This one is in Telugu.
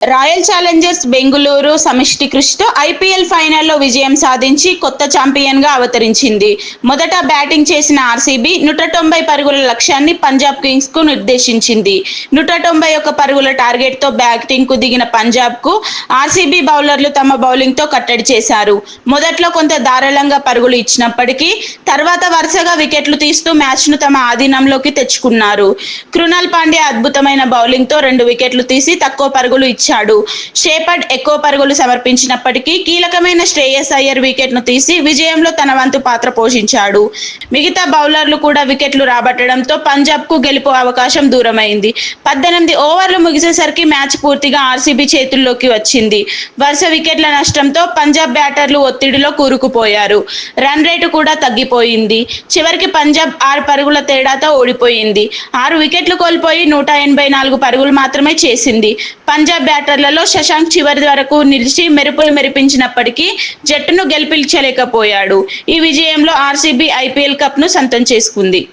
రాయల్ ఛాలెంజర్స్ బెంగుళూరు సమిష్టి కృషితో ఐపీఎల్ ఫైనల్లో విజయం సాధించి కొత్త ఛాంపియన్గా అవతరించింది. మొదట బ్యాటింగ్ చేసిన ఆర్సీబీ నూట తొంభై పరుగుల లక్ష్యాన్ని పంజాబ్ కింగ్స్కు నిర్దేశించింది. నూట తొంభై ఒక పరుగుల టార్గెట్తో బ్యాటింగ్కు దిగిన పంజాబ్కు ఆర్సీబీ బౌలర్లు తమ బౌలింగ్తో కట్టడి చేశారు. మొదట్లో కొంత దారుణంగా పరుగులు ఇచ్చినప్పటికీ తర్వాత వరుసగా వికెట్లు తీస్తూ మ్యాచ్ను తమ ఆధీనంలోకి తెచ్చుకున్నారు. కృణాల్ పాండ్యా అద్భుతమైన బౌలింగ్తో రెండు వికెట్లు తీసి తక్కువ పరుగులు ఇచ్చాడు షేపర్డ్ ఎక్కువ పరుగులు సమర్పించినప్పటికీ కీలకమైన శ్రేయస్ అయ్యర్ వికెట్ను తీసి విజయంలో తన వంతు పాత్ర పోషించాడు. మిగతా బౌలర్లు కూడా వికెట్లు రాబట్టడంతో పంజాబ్కు గెలుపు అవకాశం దూరమైంది. పద్దెనిమిది ఓవర్లు ముగిసేసరికి మ్యాచ్ పూర్తిగా ఆర్సీబీ చేతుల్లోకి వచ్చింది. వరుస వికెట్ల నష్టంతో పంజాబ్ బ్యాటర్లు ఒత్తిడిలో కూరుకుపోయారు. రన్ రేటు కూడా తగ్గిపోయింది. చివరికి పంజాబ్ ఆరు పరుగుల తేడాతో ఓడిపోయింది. ఆరు వికెట్లు కోల్పోయి నూట ఎనభై నాలుగు పరుగులు మాత్రమే చేసింది. పంజాబ్ బ్యాటర్లలో శశాంక్ చివరి వరకు నిలిచి మెరుపులు మెరిపించినప్పటికీ జట్టును గెలిపించలేకపోయాడు. ఈ విజయంలో ఆర్సీబీ ఐపీఎల్ కప్ను సొంతం చేసుకుంది.